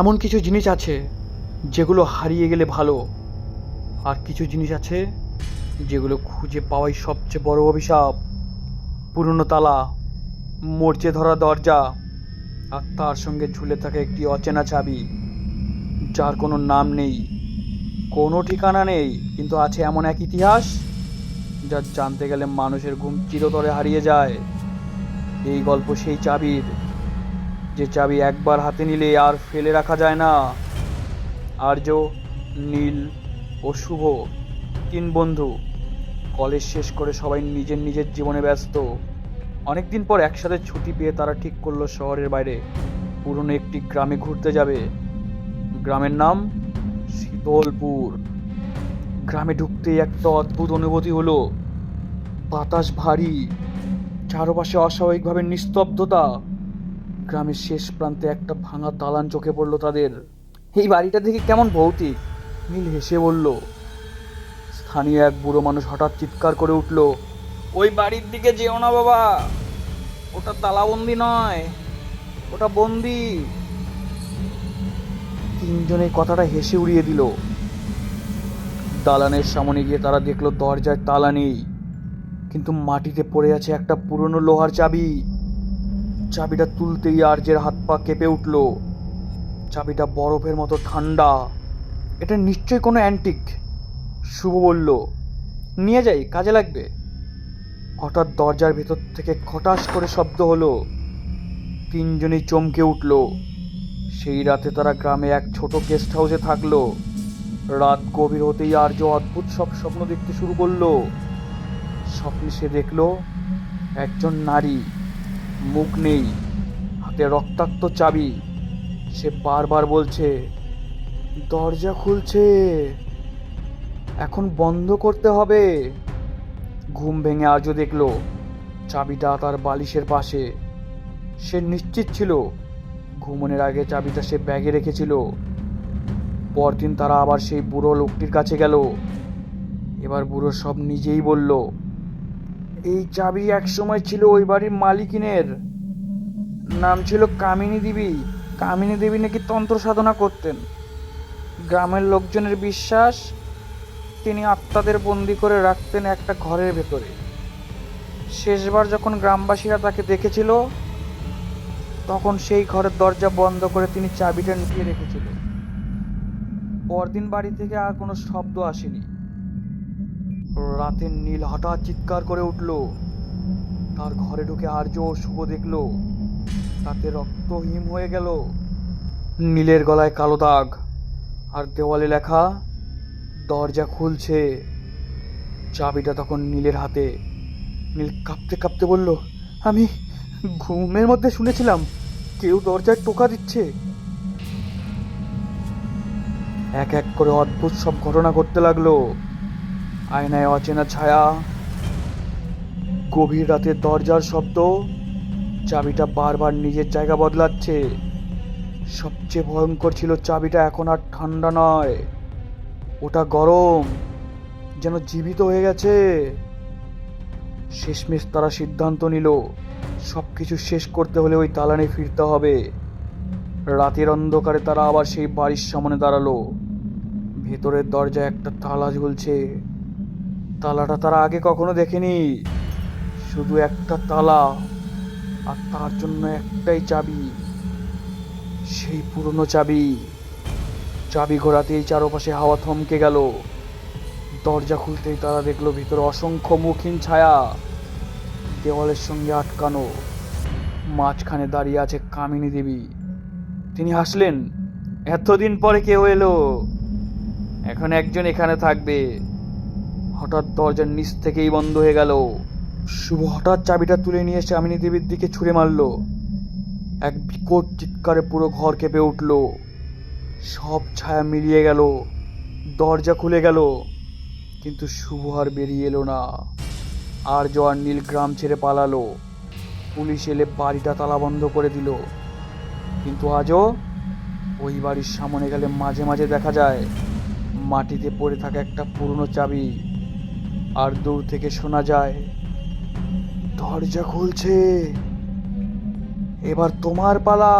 এমন কিছু জিনিস আছে যেগুলো হারিয়ে গেলে ভালো, আর কিছু জিনিস আছে যেগুলো খুঁজে পাওয়াই সবচেয়ে বড় অভিশাপ। পুরনো তালা, মরচে ধরা দরজা, আর তার সঙ্গে ঝুলে থাকা একটি অচেনা চাবি, যার কোনো নাম নেই, কোনো ঠিকানা নেই, কিন্তু আছে এমন এক ইতিহাস যা জানতে গেলে মানুষের ঘুম চিরতরে হারিয়ে যায়। এই গল্প সেই চাবির যে চাবি একবার হাতে নিলে আর ফেলে রাখা যায় না। আর্য, নীল ও শুভ তিন বন্ধু। কলেজ শেষ করে সবাই নিজের নিজের জীবনে ব্যস্ত। অনেকদিন পর একসাথে ছুটি পেয়ে তারা ঠিক করল শহরের বাইরে। পুরনো একটি গ্রামে ঘুরতে যাবে। গ্রামের নাম শীতলপুর। গ্রামে ঢুকতেই একটা অদ্ভুত অনুভূতি হলো। বাতাস ভারী, চারপাশে অস্বাভাবিকভাবে নিস্তব্ধতা। গ্রামের শেষ প্রান্তে একটা ভাঙা দালান চোখে পড়ল তাদের। এই বাড়িটা দেখে কেমন ভৌতিক। নীল হেসে বলল, স্থানীয় এক বুড়ো মানুষ হঠাৎ চিৎকার করে উঠল, ওই বাড়ির দিকে যেও না বাবা, ওটা তালাবন্দি নয়, ওটা বন্দি। তিনজনে কথাটা হেসে উড়িয়ে দিল। দালানের সামনে গিয়ে তারা দেখল দরজায় তালা নেই, কিন্তু মাটিতে পড়ে আছে একটা পুরনো লোহার চাবি। চাবিটা তুলতেই আর্যের হাত পা কেঁপে উঠল। চাবিটা বরফের মতো ঠান্ডা। এটা নিশ্চয়ই কোনো অ্যান্টিক, শুভ বলল। নিয়ে যাই, কাজে লাগবে। হঠাৎ দরজার ভেতর থেকে খটাস করে শব্দ হলো। তিনজনেই চমকে উঠল। সেই রাতে তারা গ্রামে এক ছোট গেস্ট হাউসে থাকল। রাত গভীর হতেই আর্য অদ্ভুত সব স্বপ্ন দেখতে শুরু করল। স্বপ্নে সে দেখল, একজন নারী। মুখ নেই, হাতে রক্তাক্ত চাবি। সে বারবার বলছে, দরজা খুলছে, এখন বন্ধ করতে হবে। ঘুম ভেঙে আজও দেখল, চাবিটা তার বালিশের পাশে। সে নিশ্চিত ছিল, ঘুমনের আগে চাবিটা সে ব্যাগে রেখেছিল। পরদিন তারা আবার সেই বুড়ো লোকটির কাছে গেল। এবার বুড়ো সব নিজেই বলল এই চাবি একসময় ছিল ওই বাড়ির মালিকিনের। নাম ছিল কামিনী দেবী। কামিনী দেবী নাকি তন্ত্র সাধনা করতেন। গ্রামের লোকজনের বিশ্বাস, তিনি আত্মাদের বন্দি করে রাখতেন একটা ঘরের ভেতরে। শেষবার যখন গ্রামবাসীরা তাকে দেখেছিল, তখন সেই ঘরের দরজা বন্ধ করে তিনি চাবিটা নিয়ে রেখেছিল পরদিন বাড়ি থেকে আর কোনো শব্দ আসেনি। রাতের নীল হঠাৎ চিৎকার করে উঠল। তার ঘরে ঢুকে আর্য শুভ দেখল। তাতে রক্ত হিম হয়ে গেল। নীলের গলায় কালো দাগ। আর দেওয়ালে লেখা, দরজা খুলছে। চাবিটা তখন নীলের হাতে। নীল কাঁপতে কাঁপতে বলল, আমি ঘুমের মধ্যে শুনেছিলাম, কেউ দরজায় টোকা দিচ্ছে। এক এক করে অদ্ভুত সব ঘটনা ঘটতে লাগল। আয়নায় অচেনা ছায়া, গভীর রাতের দরজার শব্দ, চাবিটা বারবার নিজের জায়গা বদলাচ্ছে। সবচেয়ে ভয়ঙ্কর ছিল চাবিটা এখন আর ঠান্ডা নয়। ওটা গরম, যেন জীবিত হয়ে গেছে। শেষমেশ তারা সিদ্ধান্ত নিল সব কিছু শেষ করতে হলে ওই দালানে ফিরতে হবে। রাতের অন্ধকারে তারা আবার সেই বাড়ির সামনে দাঁড়াল। ভেতরের দরজায় একটা তালা ঝুলছে। তালাটা তারা আগে কখনো দেখেনি। শুধু একটা তালা আর তার জন্য একটাই চাবি। সেই পুরনো চাবি। চাবি ঘোরাতেই চারপাশে হাওয়া থমকে গেল। দরজা খুলতেই তারা দেখল ভিতরে অসংখ্য মুখহীন ছায়া দেওয়ালের সঙ্গে আটকানো। মাঝখানে দাঁড়িয়ে আছে কামিনী দেবী। তিনি হাসলেন, এতদিন পরে কেউ এলো। এখন একজন এখানে থাকবে। হঠাৎ দরজার নিচ থেকেই বন্ধ হয়ে গেল। শুভ হঠাৎ চাবিটা তুলে নিয়ে এসে কামিনী দেবীর দিকে ছুঁড়ে মারল। এক বিকট চিৎকারে পুরো ঘর কেঁপে উঠল। সব ছায়া মিলিয়ে গেল। দরজা খুলে গেল। কিন্তু শুভ আর বেরিয়ে এলো না। আর জোয়ার নীল গ্রাম ছেড়ে পালালো। পুলিশ এলে বাড়িটা তালা বন্ধ করে দিল। কিন্তু আজও ওই বাড়ির সামনে গেলে মাঝে মাঝে দেখা যায়, মাটিতে পড়ে থাকা একটা পুরনো চাবি। আর দূর থেকে শোনা যায় দরজা খুলছে। এবার তোমার পালা।